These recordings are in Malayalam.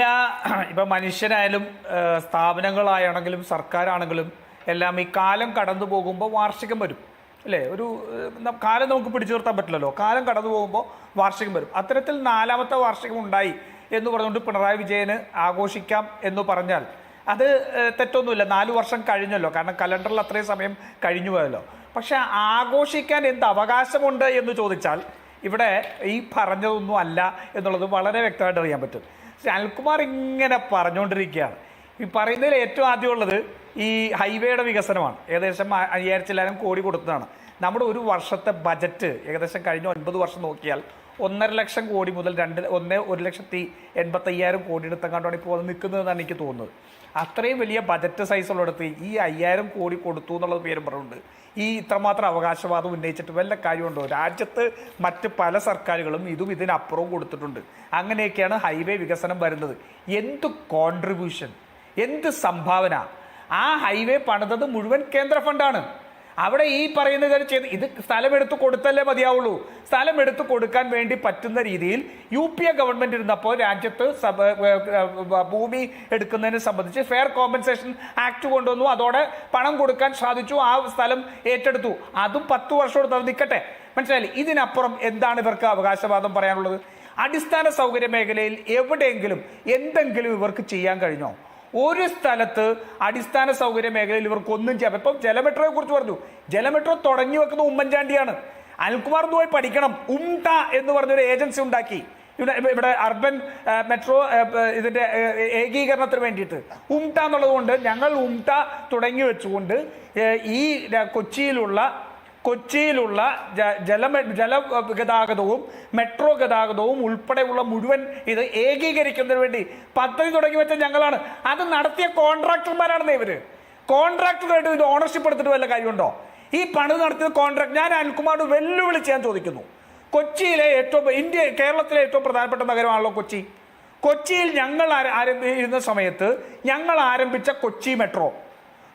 എല്ലാ ഇപ്പം മനുഷ്യരായാലും ഏഹ്, സ്ഥാപനങ്ങളായാണെങ്കിലും സർക്കാരാണെങ്കിലും എല്ലാം ഈ കാലം കടന്നു പോകുമ്പോൾ വാർഷികം വരും. അല്ലേ? ഒരു കാലം നമുക്ക് പിടിച്ചു നിർത്താൻ പറ്റില്ലല്ലോ. കാലം കടന്നു പോകുമ്പോൾ വാർഷികം വരും. അത്തരത്തിൽ നാലാമത്തെ വാർഷികം ഉണ്ടായി എന്ന് പറഞ്ഞുകൊണ്ട് പിണറായി വിജയന് ആഘോഷിക്കാം എന്ന് പറഞ്ഞാൽ അത് തെറ്റൊന്നുമില്ല. നാല് വർഷം കഴിഞ്ഞല്ലോ. കാരണം കലണ്ടറിൽ അത്രയും സമയം കഴിഞ്ഞു പോയല്ലോ. പക്ഷെ ആഘോഷിക്കാൻ എന്ത് അവകാശമുണ്ട് എന്ന് ചോദിച്ചാൽ ഇവിടെ ഈ പറഞ്ഞതൊന്നും അല്ല എന്നുള്ളത് വളരെ വ്യക്തമായിട്ട് അറിയാൻ പറ്റും. ശ്രീ അനിൽകുമാർ ഇങ്ങനെ പറഞ്ഞുകൊണ്ടിരിക്കുകയാണ് ഈ പറയുന്നതിൽ ഏറ്റവും ആദ്യമുള്ളത് ഈ ഹൈവേയുടെ വികസനമാണ്. ഏകദേശം അയ്യായിരത്തിലായിരം കോടി കൊടുത്തതാണ്. നമ്മുടെ ഒരു വർഷത്തെ ബജറ്റ് ഏകദേശം കഴിഞ്ഞ ഒൻപത് വർഷം നോക്കിയാൽ ഒന്നര ലക്ഷം കോടി മുതൽ രണ്ട് ഒന്ന് ഒരു ലക്ഷത്തി എൺപത്തയ്യായിരം കോടി എടുത്തങ്ങാണ്ടാണ് ഇപ്പോൾ അത് നിൽക്കുന്നതെന്നാണ് എനിക്ക് തോന്നുന്നത്. അത്രയും വലിയ ബജറ്റ് സൈസ് ഉള്ളിടത്ത് ഈ അയ്യായിരം കോടി കൊടുത്തു എന്നുള്ളത് പേരും പറഞ്ഞുണ്ട് ഈ ഇത്രമാത്രം അവകാശവാദം ഉന്നയിച്ചിട്ട് വല്ല കാര്യമുണ്ടോ? രാജ്യത്ത് മറ്റ് പല സർക്കാരുകളും ഇതും ഇതിനപ്പുറവും കൊടുത്തിട്ടുണ്ട്. അങ്ങനെയൊക്കെയാണ് ഹൈവേ വികസനം വരുന്നത്. എന്ത് കോൺട്രിബ്യൂഷൻ എന്ത് സംഭാവന? ആ ഹൈവേ പണിതത് മുഴുവൻ കേന്ദ്ര ഫണ്ടാണ് അവിടെ ഈ പറയുന്നത് ചെയ്ത് ഇത് സ്ഥലം എടുത്തു കൊടുത്തല്ലേ മതിയാവുള്ളൂ. സ്ഥലം എടുത്തു കൊടുക്കാൻ വേണ്ടി പറ്റുന്ന രീതിയിൽ യു പി എ ഗവൺമെന്റ് ഇരുന്നപ്പോൾ രാജ്യത്ത് ഭൂമി എടുക്കുന്നതിനെ സംബന്ധിച്ച് ഫെയർ കോമ്പൻസേഷൻ ആക്ട് കൊണ്ടുവന്നു. അതോടെ പണം കൊടുക്കാൻ സാധിച്ചു. ആ സ്ഥലം ഏറ്റെടുത്തു. അതും പത്ത് വർഷം എടുത്ത് അത് നിൽക്കട്ടെ. മനസ്സിലായില്ലേ? ഇതിനപ്പുറം എന്താണ് ഇവർക്ക് അവകാശവാദം പറയാനുള്ളത്? അടിസ്ഥാന സൗകര്യ മേഖലയിൽ എവിടെയെങ്കിലും എന്തെങ്കിലും ഇവർക്ക് ചെയ്യാൻ കഴിഞ്ഞോ? ഒരു സ്ഥലത്ത് അടിസ്ഥാന സൗകര്യ മേഖലയിൽ ഇവർക്ക് ഒന്നും ചെയ്യാം ഇപ്പം ജലമെട്രോയെ കുറിച്ച് പറഞ്ഞു. ജലമെട്രോ തുടങ്ങി വെക്കുന്ന ഉമ്മൻചാണ്ടിയാണ്. അനിൽകുമാർ പോയി പഠിക്കണം. ഉംട എന്ന് പറഞ്ഞൊരു ഏജൻസി ഉണ്ടാക്കി. ഇവിടെ ഇവിടെ അർബൻ മെട്രോ ഇതിന്റെ ഏകീകരണത്തിന് വേണ്ടിയിട്ട്. ഉംട എന്നുള്ളത് കൊണ്ട് ഞങ്ങൾ ഉംട തുടങ്ങി വെച്ചുകൊണ്ട് ഈ കൊച്ചിയിലുള്ള കൊച്ചിയിലുള്ള ജല ജല ഗതാഗതവും മെട്രോ ഗതാഗതവും ഉൾപ്പെടെയുള്ള മുഴുവൻ ഇത് ഏകീകരിക്കുന്നതിന് വേണ്ടി പദ്ധതി തുടങ്ങി വെച്ച ഞങ്ങളാണ്. അത് നടത്തിയ കോൺട്രാക്ടർമാരാണെന്ന് ഇവർ കോൺട്രാക്ടറായിട്ട് ഇത് ഓണർഷിപ്പ് എടുത്തിട്ട് വല്ല കാര്യമുണ്ടോ? ഈ പണി നടത്തിയത് കോൺട്രാക്ട് ഞാൻ അനിൽകുമാറിന് വെല്ലുവിളിച്ച് ഞാൻ ചോദിക്കുന്നു. കൊച്ചിയിലെ ഏറ്റവും ഇന്ത്യ കേരളത്തിലെ ഏറ്റവും പ്രധാനപ്പെട്ട നഗരമാണല്ലോ കൊച്ചി. കൊച്ചിയിൽ ഞങ്ങൾ ആരംഭിച്ചിരുന്ന സമയത്ത് ഞങ്ങൾ ആരംഭിച്ച കൊച്ചി മെട്രോ.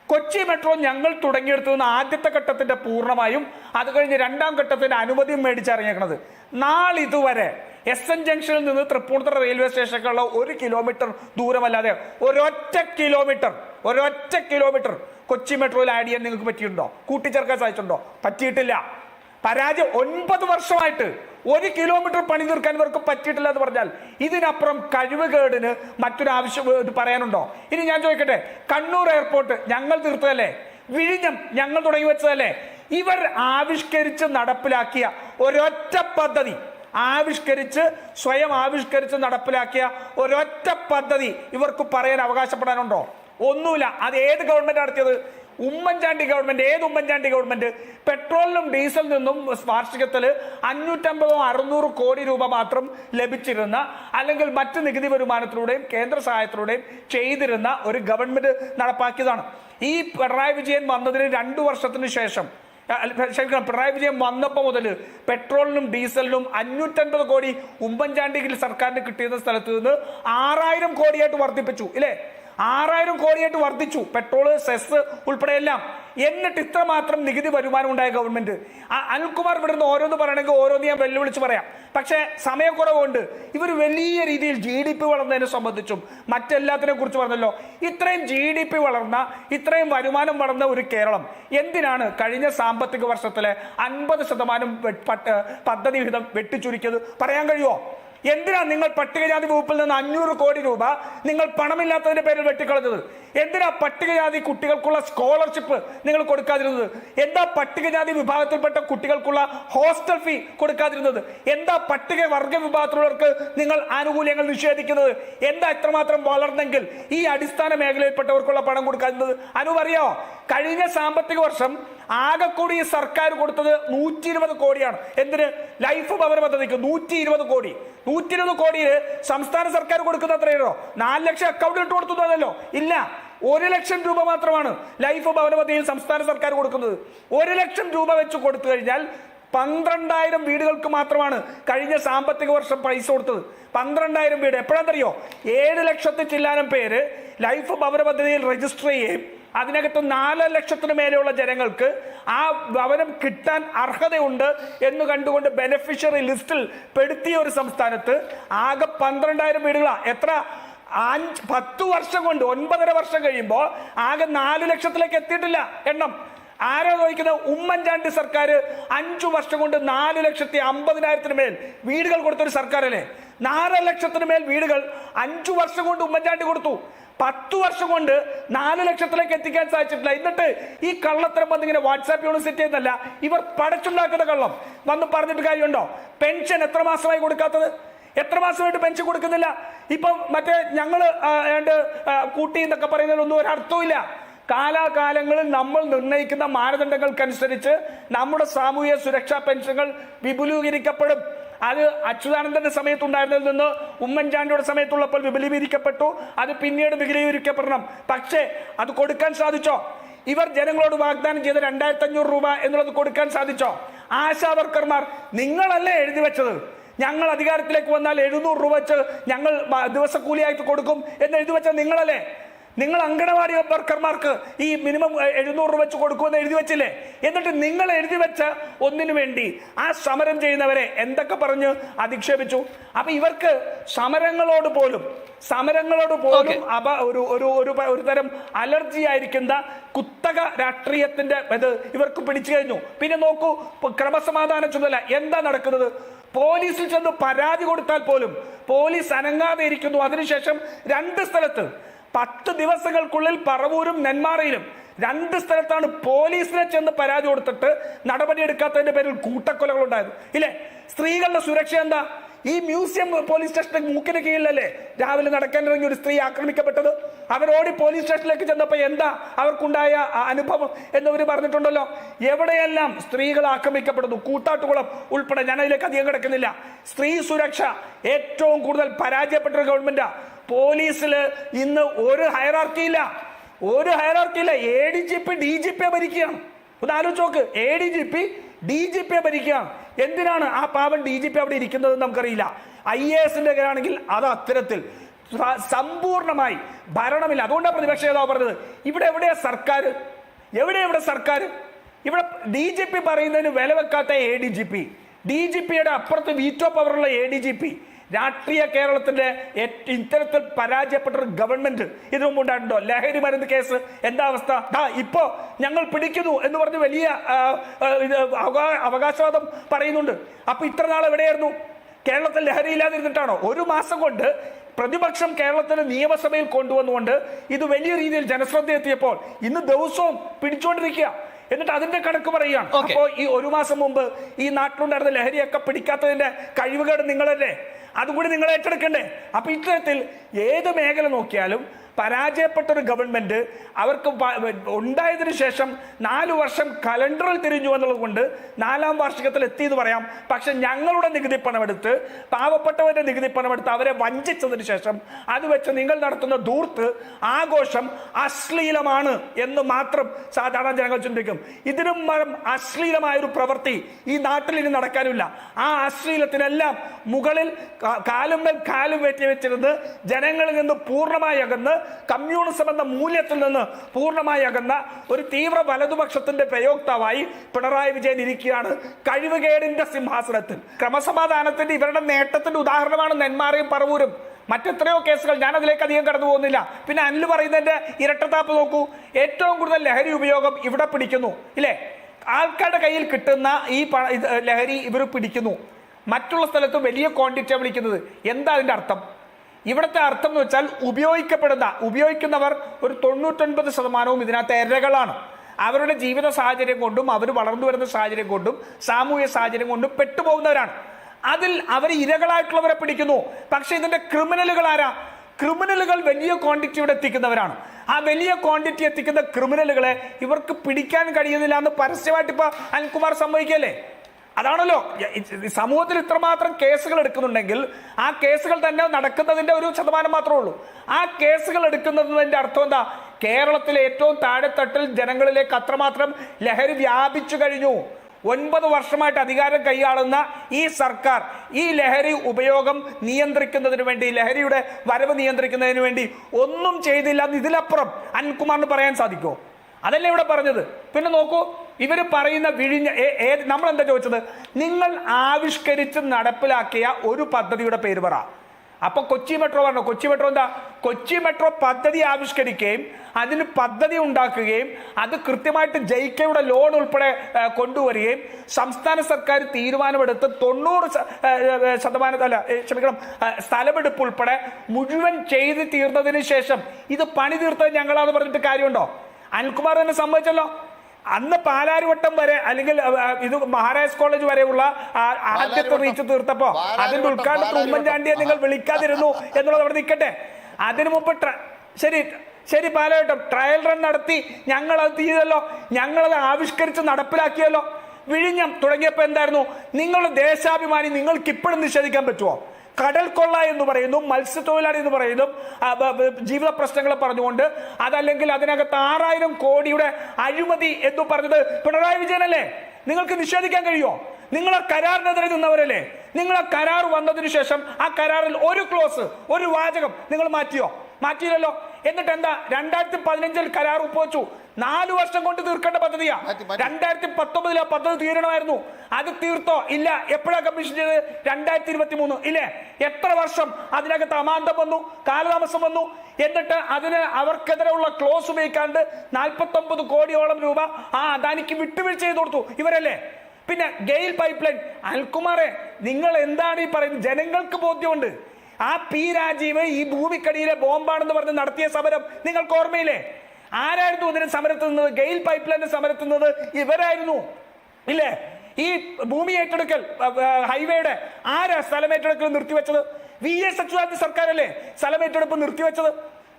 കൊച്ചി മെട്രോ ഞങ്ങൾ തുടങ്ങിയെടുത്തു നിന്ന് ആദ്യത്തെ ഘട്ടത്തിന്റെ പൂർണമായും അത് കഴിഞ്ഞ് രണ്ടാം ഘട്ടത്തിന്റെ അനുമതിയും മേടിച്ചറിഞ്ഞേക്കുന്നത് നാളിതുവരെ എസ് എൻ ജംഗ്ഷനിൽ നിന്ന് തൃപ്പൂണിത്തുറ റെയിൽവേ സ്റ്റേഷനിലേക്കുള്ള ഒരു കിലോമീറ്റർ ദൂരമല്ലാതെ ഒരൊറ്റ കിലോമീറ്റർ ഒരൊറ്റ കിലോമീറ്റർ കൊച്ചി മെട്രോയിൽ ആഡ് ചെയ്യാൻ നിങ്ങൾക്ക് പറ്റിയിട്ടുണ്ടോ? കൂട്ടിച്ചേർക്കാൻ സാധിച്ചിട്ടുണ്ടോ? പറ്റിയിട്ടില്ല. പരാജയം ഒൻപത് വർഷമായിട്ട് ഒരു കിലോമീറ്റർ പണി തീർക്കാൻ ഇവർക്ക് പറ്റിയിട്ടില്ല എന്ന് പറഞ്ഞാൽ ഇതിനപ്പുറം കഴിവുകേടിന് മറ്റൊരു ഇത് പറയാനുണ്ടോ? ഇനി ഞാൻ ചോദിക്കട്ടെ കണ്ണൂർ എയർപോർട്ട് ഞങ്ങൾ തീർത്തതല്ലേ? വിഴിഞ്ഞം ഞങ്ങൾ തുടങ്ങി വെച്ചതല്ലേ? ഇവർ ആവിഷ്കരിച്ച് നടപ്പിലാക്കിയ ഒരൊറ്റ പദ്ധതി ആവിഷ്കരിച്ച് സ്വയം ആവിഷ്കരിച്ച് നടപ്പിലാക്കിയ ഒരൊറ്റ പദ്ധതി ഇവർക്ക് പറയാൻ അവകാശപ്പെടാനുണ്ടോ? ഒന്നുമില്ല. അത് ഏത് ഗവൺമെന്റ് നടത്തിയത്? ഉമ്മൻചാണ്ടി ഗവൺമെന്റ് ഏത് ഉമ്മൻചാണ്ടി ഗവൺമെന്റ് പെട്രോളിനും ഡീസലിൽ നിന്നും വാർഷികത്തിൽ അഞ്ഞൂറ്റമ്പതോ അറുന്നൂറ് കോടി രൂപ മാത്രം ലഭിച്ചിരുന്ന അല്ലെങ്കിൽ മറ്റ് നികുതി വരുമാനത്തിലൂടെയും കേന്ദ്ര സഹായത്തിലൂടെയും ചെയ്തിരുന്ന ഒരു ഗവൺമെന്റ് നടപ്പാക്കിയതാണ്. ഈ പിണറായി വിജയൻ വന്നതിന് രണ്ടു വർഷത്തിന് ശേഷം ക്ഷമിക്കണം പിണറായി വിജയൻ വന്നപ്പോൾ മുതൽ പെട്രോളിനും ഡീസലിനും അഞ്ഞൂറ്റൻപത് കോടി ഉമ്മൻചാണ്ടി സർക്കാരിന് കിട്ടിയിരുന്ന സ്ഥലത്ത് നിന്ന് ആറായിരം കോടിയായിട്ട് വർദ്ധിപ്പിച്ചു ഇല്ലേ? ആറായിരം കോടിയായിട്ട് വർദ്ധിച്ചു. പെട്രോൾ സെസ് ഉൾപ്പെടെ എല്ലാം. എന്നിട്ട് ഇത്ര മാത്രം നികുതി വരുമാനം ഉണ്ടായ ഗവൺമെന്റ്. അനിൽകുമാർ ഇവിടുന്ന് ഓരോന്ന് പറയണമെങ്കിൽ ഓരോന്ന് ഞാൻ വെല്ലുവിളിച്ച് പറയാം. പക്ഷേ സമയക്കുറവുണ്ട്. ഇവർ വലിയ രീതിയിൽ ജി ഡി പി വളർന്നതിനെ സംബന്ധിച്ചും മറ്റെല്ലാത്തിനെ കുറിച്ച് പറഞ്ഞല്ലോ. ഇത്രയും ജി ഡി പി വളർന്ന ഇത്രയും വരുമാനം വളർന്ന ഒരു കേരളം എന്തിനാണ് കഴിഞ്ഞ സാമ്പത്തിക വർഷത്തിലെ അൻപത് ശതമാനം പദ്ധതി വിഹിതം വെട്ടിച്ചുരുക്കിയത്? പറയാൻ കഴിയുമോ എന്തിനാ നിങ്ങൾ പട്ടികജാതി വകുപ്പിൽ നിന്ന് അഞ്ഞൂറ് കോടി രൂപ നിങ്ങൾ പണമില്ലാത്തതിന്റെ പേരിൽ വെട്ടിക്കളഞ്ഞത്? എന്തിനാ പട്ടികജാതി കുട്ടികൾക്കുള്ള സ്കോളർഷിപ്പ് നിങ്ങൾ കൊടുക്കാതിരുന്നത്? എന്താ പട്ടികജാതി വിഭാഗത്തിൽപ്പെട്ട കുട്ടികൾക്കുള്ള ഹോസ്റ്റൽ ഫീ കൊടുക്കാതിരുന്നത്? എന്താ പട്ടിക വർഗ വിഭാഗത്തിലുള്ളവർക്ക് നിങ്ങൾ ആനുകൂല്യങ്ങൾ നിഷേധിക്കുന്നത്? എന്താ ഇത്രമാത്രം വളർന്നെങ്കിൽ ഈ അടിസ്ഥാന മേഖലയിൽപ്പെട്ടവർക്കുള്ള പണം കൊടുക്കാതിരുന്നത്? അനുപറിയോ കഴിഞ്ഞ സാമ്പത്തിക വർഷം ആകെക്കൂടി സർക്കാർ കൊടുത്തത് നൂറ്റി ഇരുപത് കോടിയാണ്. എന്തിന്? ലൈഫ് ഭവന പദ്ധതിക്ക് നൂറ്റി ഇരുപത് കോടി. നൂറ്റി ഇരുപത് കോടിയിൽ സംസ്ഥാന സർക്കാർ കൊടുക്കുന്ന അത്രയോ നാല് ലക്ഷം അക്കൗണ്ട് ഇട്ട് കൊടുത്തതല്ലോ. ഇല്ല. ഒരു ലക്ഷം രൂപ മാത്രമാണ് ലൈഫ് ഭവന പദ്ധതിയിൽ സംസ്ഥാന സർക്കാർ കൊടുക്കുന്നത്. ഒരു ലക്ഷം രൂപ വെച്ച് കൊടുത്തു കഴിഞ്ഞാൽ പന്ത്രണ്ടായിരം വീടുകൾക്ക് മാത്രമാണ് കഴിഞ്ഞ സാമ്പത്തിക വർഷം പൈസ കൊടുത്തത്. പന്ത്രണ്ടായിരം വീട്. എപ്പോഴാണെന്നറിയോ? ഏഴ് ലക്ഷത്തി ചില്ലാനം പേര് ലൈഫ് ഭവന പദ്ധതിയിൽ രജിസ്റ്റർ ചെയ്യുകയും അതിനകത്ത് നാല് ലക്ഷത്തിന് മേലെയുള്ള ജനങ്ങൾക്ക് ആ ഭവനം കിട്ടാൻ അർഹതയുണ്ട് എന്ന് കണ്ടുകൊണ്ട് ബെനഫിഷ്യറി ലിസ്റ്റിൽ പെടുത്തിയ ഒരു സംസ്ഥാനത്ത് ആകെ പന്ത്രണ്ടായിരം വീടുകളാണ് എത്ര? അഞ്ച് പത്ത് വർഷം കൊണ്ട് ഒൻപതര വർഷം കഴിയുമ്പോൾ ആകെ നാല് ലക്ഷത്തിലേക്ക് എത്തിയിട്ടില്ല എണ്ണം. ആരോ ചോദിക്കുന്നത് ഉമ്മൻചാണ്ടി സർക്കാർ അഞ്ചു വർഷം കൊണ്ട് നാല് ലക്ഷത്തി അമ്പതിനായിരത്തിന് മേൽ വീടുകൾ കൊടുത്തൊരു സർക്കാരല്ലേ? നാല് ലക്ഷത്തിന് മേൽ വീടുകൾ അഞ്ചു വർഷം കൊണ്ട് ഉമ്മൻചാണ്ടി കൊടുത്തു. പത്ത് വർഷം കൊണ്ട് നാല് ലക്ഷത്തിലേക്ക് എത്തിക്കാൻ സാധിച്ചിട്ടില്ല. എന്നിട്ട് ഈ കള്ളത്തരം വന്ന് ഇങ്ങനെ വാട്സാപ്പ് യൂണിവേഴ്സിറ്റി എന്നല്ല ഇവർ പടച്ചുണ്ടാക്കുന്ന കള്ളം. വന്ന് പറഞ്ഞിട്ട് കാര്യമുണ്ടോ? പെൻഷൻ എത്ര മാസമായി കൊടുക്കാത്തത്? എത്ര മാസമായിട്ട് പെൻഷൻ കൊടുക്കുന്നില്ല? ഇപ്പം മറ്റേ ഞങ്ങൾ കൂട്ടി എന്നൊക്കെ പറയുന്നതിലൊന്നും ഒരു അർത്ഥമില്ല കാലാകാലങ്ങളിൽ നമ്മൾ നിർണയിക്കുന്ന മാനദണ്ഡങ്ങൾക്കനുസരിച്ച് നമ്മുടെ സാമൂഹ്യ സുരക്ഷാ പെൻഷനുകൾ വിപുലീകരിക്കപ്പെടും. അത് അച്യുതാനന്ദന്റെ സമയത്തുണ്ടായിരുന്നതിൽ നിന്ന് ഉമ്മൻചാണ്ടിയുടെ സമയത്തുള്ളപ്പോൾ വിപുലീകരിക്കപ്പെട്ടു. അത് പിന്നീട് വിപുലീകരിക്കപ്പെടണം. പക്ഷേ അത് കൊടുക്കാൻ സാധിച്ചോ? ഇവർ ജനങ്ങളോട് വാഗ്ദാനം ചെയ്ത രണ്ടായിരത്തി അഞ്ഞൂറ് രൂപ എന്നുള്ളത് കൊടുക്കാൻ സാധിച്ചോ? ആശാ വർക്കർമാർ നിങ്ങളല്ലേ എഴുതി വെച്ചത്? ഞങ്ങൾ അധികാരത്തിലേക്ക് വന്നാൽ എഴുന്നൂറ് രൂപ വെച്ച് ഞങ്ങൾ ദിവസക്കൂലിയായിട്ട് കൊടുക്കും എന്ന് എഴുതി വെച്ചാൽ നിങ്ങളല്ലേ? നിങ്ങൾ അങ്കണവാടി വർക്കർമാർക്ക് ഈ മിനിമം എഴുന്നൂറ് രൂപ വെച്ച് കൊടുക്കുമെന്ന് എഴുതി വെച്ചില്ലേ? എന്നിട്ട് നിങ്ങൾ എഴുതി വെച്ച ഒന്നിനു വേണ്ടി ആ സമരം ചെയ്യുന്നവരെ എന്തൊക്കെ പറഞ്ഞ് അധിക്ഷേപിച്ചു? അപ്പൊ ഇവർക്ക് സമരങ്ങളോട് പോലും സമരങ്ങളോട് പോലും അപ ഒരു ഒരു ഒരു ഒരു തരം അലർജി ആയിരിക്കുന്ന കുത്തക രാഷ്ട്രീയത്തിന്റെ ഇത് ഇവർക്ക് പിടിച്ചു കഴിഞ്ഞു. പിന്നെ നോക്കൂ ക്രമസമാധാന ചുമതല എന്താ നടക്കുന്നത്? പോലീസിൽ ചെന്ന് പരാതി കൊടുത്താൽ പോലും പോലീസ് അനങ്ങാതെ ഇരിക്കുന്നു. അതിനുശേഷം രണ്ട് സ്ഥലത്ത് പത്ത് ദിവസങ്ങൾക്കുള്ളിൽ പറവൂരും നെന്മാറയിലും രണ്ട് സ്ഥലത്താണ് പോലീസിനെ ചെന്ന് പരാതി കൊടുത്തിട്ട് നടപടിയെടുക്കാത്തതിന്റെ പേരിൽ കൂട്ടക്കൊലകൾ ഉണ്ടായത് ഇല്ലേ? സ്ത്രീകളുടെ സുരക്ഷ എന്താ? ഈ മ്യൂസിയം പോലീസ് സ്റ്റേഷന്റെ മൂക്കിന് കീഴിലല്ലേ രാവിലെ നടക്കാനിറങ്ങിയ ഒരു സ്ത്രീ ആക്രമിക്കപ്പെട്ടത്? അവരോടി പോലീസ് സ്റ്റേഷനിലേക്ക് ചെന്നപ്പോൾ എന്താ അവർക്കുണ്ടായ അനുഭവം എന്നവർ പറഞ്ഞിട്ടുണ്ടല്ലോ. എവിടെയെല്ലാം സ്ത്രീകൾ ആക്രമിക്കപ്പെടുന്നു? കൂത്താട്ടുകുളം ഉൾപ്പെടെ ഞാൻ അതിലേക്ക് അധികം കിടക്കുന്നില്ല. സ്ത്രീ സുരക്ഷ ഏറ്റവും കൂടുതൽ പരാജയപ്പെട്ട ഒരു ഗവൺമെന്റാ. പോലീസിൽ ഇന്ന് ഒരു ഹയറാർക്കി ഇല്ല ഒരു ഹയറാർക്കി ഇല്ല A D G P D G P ഭരിക്കുകയാണ്. ഒന്ന് ആലോചിച്ച് നോക്ക്. A D G P D G P ഭരിക്കുകയാണ്. എന്തിനാണ് ആ പാവൻ ഡി ജി പി അവിടെ ഇരിക്കുന്നത് നമുക്കറിയില്ല. ഐ എ എസിന്റെ ആണെങ്കിൽ അത് അത്തരത്തിൽ സമ്പൂർണമായി ഭരണമില്ല. അതുകൊണ്ടാണ് പ്രതിപക്ഷ നേതാവ് പറഞ്ഞത്. ഇവിടെ എവിടെയാ സർക്കാർ? എവിടെ ഇവിടെ സർക്കാർ? ഇവിടെ ഡി ജി പി പറയുന്നതിന് വില വെക്കാത്ത A D G P D G പിയുടെ അപ്പുറത്ത് വീറ്റോ പവറുള്ള എ ഡി ജി പി രാഷ്ട്രീയ കേരളത്തിന്റെ ഇത്തരത്തിൽ പരാജയപ്പെട്ട ഒരു ഗവൺമെന്റ് ഇതിനു മുമ്പ് ഉണ്ടായിട്ടുണ്ടോ? ലഹരി മരുന്ന് കേസ് എന്താ അവസ്ഥ? ഇപ്പോ ഞങ്ങൾ പിടിക്കുന്നു എന്ന് പറഞ്ഞ് വലിയ അവകാശവാദം പറയുന്നുണ്ട്. അപ്പൊ ഇത്ര നാൾ എവിടെയായിരുന്നു? കേരളത്തിൽ ലഹരി ഇല്ലാതിരുന്നിട്ടാണോ? ഒരു മാസം കൊണ്ട് പ്രതിപക്ഷം കേരളത്തിന് നിയമസഭയിൽ കൊണ്ടുവന്നുകൊണ്ട് ഇത് വലിയ രീതിയിൽ ജനശ്രദ്ധ എത്തിയപ്പോൾ ഇന്ന് ദിവസവും പിടിച്ചുകൊണ്ടിരിക്കുക എന്നിട്ട് അതിന്റെ കണക്ക് പറയുകയാണ്. അപ്പോ ഈ ഒരു മാസം മുമ്പ് ഈ നാട്ടിലുണ്ടായിരുന്ന ലഹരിയൊക്കെ പിടിക്കാത്തതിന്റെ കഴിവുകേട് നിങ്ങളല്ലേ? അതുകൂടി നിങ്ങൾ ഏറ്റെടുക്കണ്ടേ? അപ്പൊ ഇത്തരത്തിൽ ഏത് മേഖല നോക്കിയാലും പരാജയപ്പെട്ട ഒരു ഗവൺമെന്റ് അവർക്ക് ഉണ്ടായതിനു ശേഷം നാല് വർഷം കലണ്ടറിൽ തിരിഞ്ഞു എന്നുള്ളത് കൊണ്ട് നാലാം വാർഷികത്തിൽ എത്തിയെന്ന് പറയാം. പക്ഷെ ഞങ്ങളുടെ നികുതി പണമെടുത്ത് പാവപ്പെട്ടവരുടെ നികുതി പണമെടുത്ത് അവരെ വഞ്ചിച്ചതിന് ശേഷം അത് വെച്ച് നിങ്ങൾ നടത്തുന്ന ദൂർത്ത് ആഘോഷം അശ്ലീലമാണ് എന്ന് മാത്രം സാധാരണ ജനങ്ങൾ ചിന്തിക്കും. ഇതിനും മരം അശ്ലീലമായൊരു പ്രവൃത്തി ഈ നാട്ടിൽ ഇനി നടക്കാനില്ല. ആ അശ്ലീലത്തിനെല്ലാം മുകളിൽ കാലുമ്മൽ കാലും വെറ്റി വെച്ചിരുന്ന് ജനങ്ങളിൽ നിന്ന് പൂർണമായി അകന്ന് കമ്മ്യൂണിസം എന്ന മൂല്യത്തിൽ നിന്ന് പൂർണമായി അകന്ന ഒരു തീവ്ര വലതുപക്ഷത്തിന്റെ പ്രയോക്താവായി പിണറായി വിജയൻ ഇരിക്കുകയാണ് കഴിവുകേടിന്റെ സിംഹാസനത്തിൽ. ക്രമസമാധാനത്തിന്റെ ഇവരുടെ നേട്ടത്തിന്റെ ഉദാഹരണമാണ് നെന്മാറയും പറവൂരും. മറ്റെത്രയോ കേസുകൾ ഞാൻ അതിലേക്ക് അധികം കടന്നു പോകുന്നില്ല. പിന്നെ അനിൽ പറയുന്നതിന്റെ ഇരട്ടത്താപ്പ് നോക്കൂ. ഏറ്റവും കൂടുതൽ ലഹരി ഉപയോഗം ഇവിടെ പിടിക്കുന്നു. ഇല്ലേ? ആൾക്കാരുടെ കയ്യിൽ കിട്ടുന്ന ഈ ലഹരി ഇവർ പിടിക്കുന്നു. മറ്റുള്ള സ്ഥലത്ത് വലിയ ക്വാണ്ടിറ്റിയാണ് വിളിക്കുന്നത്. എന്താ അതിന്റെ അർത്ഥം? ഇവിടുത്തെ അർത്ഥം എന്ന് വെച്ചാൽ ഉപയോഗിക്കപ്പെടുന്ന ഉപയോഗിക്കുന്നവർ ഒരു തൊണ്ണൂറ്റൊൻപത് ശതമാനവും ഇതിനകത്ത് എരകളാണ്. അവരുടെ ജീവിത സാഹചര്യം കൊണ്ടും അവർ വളർന്നു വരുന്ന സാഹചര്യം കൊണ്ടും സാമൂഹ്യ സാഹചര്യം കൊണ്ടും പെട്ടുപോകുന്നവരാണ്. അതിൽ അവർ ഇരകളായിട്ടുള്ളവരെ പിടിക്കുന്നു. പക്ഷേ ഇതിന്റെ ക്രിമിനലുകൾ ആരാ? ക്രിമിനലുകൾ വലിയ ക്വാണ്ടിറ്റി ഇവിടെ എത്തിക്കുന്നവരാണ്. ആ വലിയ ക്വാണ്ടിറ്റി എത്തിക്കുന്ന ക്രിമിനലുകളെ ഇവർക്ക് പിടിക്കാൻ കഴിയുന്നില്ല എന്ന് പരസ്യമായിട്ട് ഇപ്പോൾ അനിൽകുമാർ സമ്മതിക്കല്ലേ അതാണല്ലോ. സമൂഹത്തിൽ ഇത്രമാത്രം കേസുകൾ എടുക്കുന്നുണ്ടെങ്കിൽ ആ കേസുകൾ തന്നെ നടക്കുന്നതിന്റെ ഒരു ശതമാനം മാത്രമേ ഉള്ളൂ. ആ കേസുകൾ എടുക്കുന്നതിന്റെ അർത്ഥം എന്താ? കേരളത്തിലെ ഏറ്റവും താഴെത്തട്ടിൽ ജനങ്ങളിലേക്ക് അത്രമാത്രം ലഹരി വ്യാപിച്ചു കഴിഞ്ഞു. ഒൻപത് വർഷമായിട്ട് അധികാരം കൈയാളുന്ന ഈ സർക്കാർ ഈ ലഹരി ഉപയോഗം നിയന്ത്രിക്കുന്നതിന് വേണ്ടി ലഹരിയുടെ വരവ് നിയന്ത്രിക്കുന്നതിന് വേണ്ടി ഒന്നും ചെയ്തില്ല. എന്ന് ഇതിലപ്പുറം അൻകുമാറിന് പറയാൻ സാധിക്കുമോ? അതല്ലേ ഇവിടെ പറഞ്ഞത്. പിന്നെ നോക്കൂ ഇവർ പറയുന്ന വിഴിഞ്ഞ നമ്മൾ എന്താ ചോദിച്ചത്? നിങ്ങൾ ആവിഷ്കരിച്ച് നടപ്പിലാക്കിയ ഒരു പദ്ധതിയുടെ പേര് പറ. അപ്പൊ കൊച്ചി മെട്രോ പറഞ്ഞു കൊച്ചി മെട്രോ എന്താ? കൊച്ചി മെട്രോ പദ്ധതി ആവിഷ്കരിക്കുകയും അതിന് പദ്ധതി ഉണ്ടാക്കുകയും അത് കൃത്യമായിട്ട് ജയിക്കയുടെ ലോൺ ഉൾപ്പെടെ കൊണ്ടുവരികയും സംസ്ഥാന സർക്കാർ തീരുമാനമെടുത്ത് തൊണ്ണൂറ് ശതമാനം അല്ല ക്ഷമിക്കണം സ്ഥലമെടുപ്പ് ഉൾപ്പെടെ മുഴുവൻ ചെയ്ത് തീർന്നതിന് ശേഷം ഇത് പണി തീർത്തത് ഞങ്ങളാന്ന് പറഞ്ഞിട്ട് കാര്യമുണ്ടോ? അനിൽകുമാർ തന്നെ സമ്മതിച്ചല്ലോ. അന്ന് പാലാരിവട്ടം വരെ അല്ലെങ്കിൽ ഇത് മഹാരാജ് കോളേജ് വരെയുള്ള ആദ്യത്തെ റീച്ച് തീർത്തപ്പോ അതിന്റെ പാലാരിവട്ടം- ഉദ്ഘാടനത്തിൽ പാലാരിവട്ടം- ഉമ്മൻചാണ്ടിയെ നിങ്ങൾ വിളിക്കാതിരുന്നു എന്നുള്ളത് അവിടെ നിൽക്കട്ടെ. അതിനു മുമ്പ് ശരി ശരി പാലാവട്ടം ട്രയൽ റൺ നടത്തി ഞങ്ങൾ അത് ചെയ്തല്ലോ അത് ആവിഷ്കരിച്ച് നടപ്പിലാക്കിയല്ലോ. വിഴിഞ്ഞം തുടങ്ങിയപ്പോൾ എന്തായിരുന്നു? നിങ്ങളുടെ ദേശാഭിമാനി നിങ്ങൾക്ക് ഇപ്പോഴും നിഷേധിക്കാൻ പറ്റുമോ കടൽ കൊള്ള എന്ന് പറയുന്നു മത്സ്യത്തൊഴിലാളി എന്ന് പറയുന്നു. ജീവിത പ്രശ്നങ്ങൾ പറഞ്ഞുകൊണ്ട് അതല്ലെങ്കിൽ അതിനകത്ത് ആറായിരം കോടിയുടെ അഴിമതി എന്ന് പറഞ്ഞത് പിണറായി വിജയനല്ലേ? നിങ്ങൾക്ക് നിഷേധിക്കാൻ കഴിയുമോ? നിങ്ങൾ ആ കരാറിനെതിരെ നിന്നവരല്ലേ? നിങ്ങൾ ആ കരാർ വന്നതിന് ശേഷം ആ കരാറിൽ ഒരു ക്ലോസ് ഒരു വാചകം നിങ്ങൾ മാറ്റിയോ? മാറ്റിയില്ലല്ലോ. എന്നിട്ട് എന്താ? രണ്ടായിരത്തി പതിനഞ്ചിൽ കരാർ ഒപ്പുവെച്ചു. നാല് വർഷം കൊണ്ട് തീർക്കേണ്ട പദ്ധതിയാ. രണ്ടായിരത്തി പത്തൊമ്പതിൽ ആ പദ്ധതി തീരണമായിരുന്നു. അത് തീർത്തോ? ഇല്ല. എപ്പോഴാ കമ്മീഷൻ ചെയ്തത്? രണ്ടായിരത്തി ഇരുപത്തി മൂന്ന് ഇല്ലേ? എത്ര വർഷം അതിനകത്ത് അമാന്തം വന്നു കാലതാമസം വന്നു. എന്നിട്ട് അതിന് അവർക്കെതിരെയുള്ള ക്ലോസ് ഉപയോഗിക്കാണ്ട് നാൽപ്പത്തി ഒമ്പത് കോടിയോളം രൂപ ആ അദാനിക്ക് വിട്ടുവീഴ്ച ചെയ്ത് കൊടുത്തു. ഇവരല്ലേ? പിന്നെ ഗെയിൽ പൈപ്പ് ലൈൻ അൽകുമാറെ നിങ്ങൾ എന്താണ് ഈ പറയുന്നത്? ജനങ്ങൾക്ക് ബോധ്യമുണ്ട്. ആ പി രാജീവ് ഈ ഭൂമിക്കടിയിലെ ബോംബാണെന്ന് പറഞ്ഞ് നടത്തിയ സമരം നിങ്ങൾക്ക് ഓർമ്മയില്ലേ? ആരായിരുന്നു ഇതിന് സമരത്തുന്നത്? ഗെയിൽ പൈപ്പ് ലൈനെ സമരത്തുന്നത് ഇവരായിരുന്നു. ഇല്ലേ? ഈ ഭൂമി ഏറ്റെടുക്കൽ ഹൈവേയുടെ ആരാ സ്ഥലം ഏറ്റെടുക്കൽ നിർത്തിവെച്ചത്? വി എസ് അച്യുതാനന്ദ സർക്കാരല്ലേ സ്ഥലം ഏറ്റെടുപ്പ് നിർത്തിവെച്ചത്?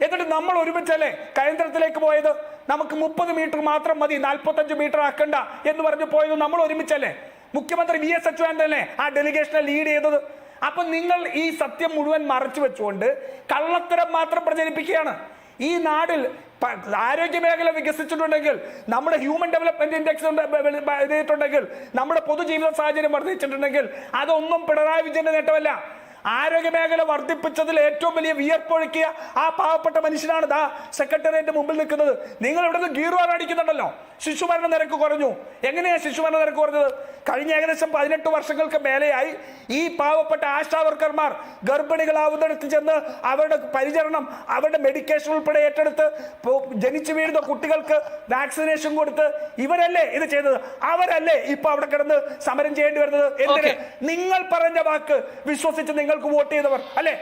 എന്നിട്ട് നമ്മൾ ഒരുമിച്ചല്ലേ കേന്ദ്രത്തിലേക്ക് പോയത്? നമുക്ക് മുപ്പത് മീറ്റർ മാത്രം മതി നാൽപ്പത്തഞ്ച് മീറ്റർ ആക്കണ്ട എന്ന് പറഞ്ഞ് പോയത് നമ്മൾ ഒരുമിച്ചല്ലേ? മുഖ്യമന്ത്രി വി എസ് അല്ലേ ആ ഡെലിഗേഷനെ ലീഡ് ചെയ്തത്? അപ്പൊ നിങ്ങൾ ഈ സത്യം മുഴുവൻ മറച്ചു വെച്ചുകൊണ്ട് കള്ളത്തരം മാത്രം പ്രചരിപ്പിക്കുകയാണ്. ഈ നാടിൽ ആരോഗ്യ മേഖല വികസിച്ചിട്ടുണ്ടെങ്കിൽ നമ്മുടെ ഹ്യൂമൻ ഡെവലപ്മെന്റ് ഇൻഡെക്സ് ചെയ്തിട്ടുണ്ടെങ്കിൽ നമ്മുടെ പൊതുജീവിത സാഹചര്യം വർദ്ധിച്ചിട്ടുണ്ടെങ്കിൽ അതൊന്നും പിണറായി വിജയന്റെ നേട്ടമല്ല. ആരോഗ്യ മേഖല വർദ്ധിപ്പിച്ചതിൽ ഏറ്റവും വലിയ വിയർപ്പൊഴുക്കിയ ആ പാവപ്പെട്ട മനുഷ്യനാണ് ദാ സെക്രട്ടേറിയറ്റ് മുമ്പിൽ നിൽക്കുന്നത്. നിങ്ങൾ ഇവിടെ നിന്ന് ഗീർവാൻ അടിക്കുന്നുണ്ടല്ലോ ശിശുമരണ നിരക്ക് കുറഞ്ഞു. എങ്ങനെയാണ് ശിശുമരണ നിരക്ക് കുറഞ്ഞത്? കഴിഞ്ഞ ഏകദേശം പതിനെട്ട് വർഷങ്ങൾക്ക് മേലെയായി ഈ പാവപ്പെട്ട ആശാ വർക്കർമാർ ഗർഭിണികളാവുന്നിടത്ത് ചെന്ന് അവരുടെ പരിചരണം അവരുടെ മെഡിക്കേഷൻ ഉൾപ്പെടെ ഏറ്റെടുത്ത് ജനിച്ചു വീഴുന്ന കുട്ടികൾക്ക് വാക്സിനേഷൻ കൊടുത്ത് ഇവരല്ലേ ഇത് ചെയ്തത്? അവരല്ലേ ഇപ്പൊ അവിടെ കിടന്ന് സമരം ചെയ്യേണ്ടി വരുന്നത്? എന്തിന്? നിങ്ങൾ പറഞ്ഞ വാക്ക് വിശ്വസിച്ച് നിങ്ങൾക്ക് വോട്ട് ചെയ്തവർ അല്ലെ?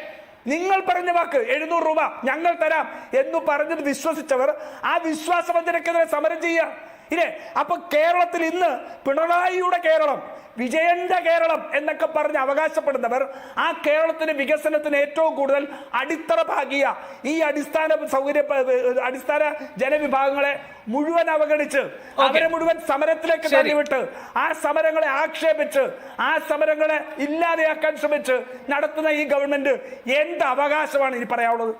നിങ്ങൾ പറഞ്ഞ വാക്ക് എഴുന്നൂറ് രൂപ ഞങ്ങൾ തരാം എന്ന് പറഞ്ഞത് വിശ്വസിച്ചവർ ആ വിശ്വാസവഞ്ചനക്കെതിരെ സമരം ചെയ്യുക. ഇല്ലേ? അപ്പൊ കേരളത്തിൽ ഇന്ന് പിണറായിയുടെ കേരളം വിജയന്റെ കേരളം എന്നൊക്കെ പറഞ്ഞ് അവകാശപ്പെടുന്നവർ ആ കേരളത്തിന്റെ വികസനത്തിന് ഏറ്റവും കൂടുതൽ അടിത്തറ ഭാഗിയ ഈ അടിസ്ഥാന സൗകര്യ അടിസ്ഥാന ജനവിഭാഗങ്ങളെ മുഴുവൻ അവഗണിച്ച് അവരെ മുഴുവൻ സമരത്തിലേക്ക്. തള്ളിവിട്ട് ആ സമരങ്ങളെ ആക്ഷേപിച്ച് ആ സമരങ്ങളെ ഇല്ലാതെയാക്കാൻ ശ്രമിച്ച് നടത്തുന്ന ഈ ഗവൺമെന്റ് എന്ത് അവകാശമാണ് ഇനി പറയാനുള്ളത്?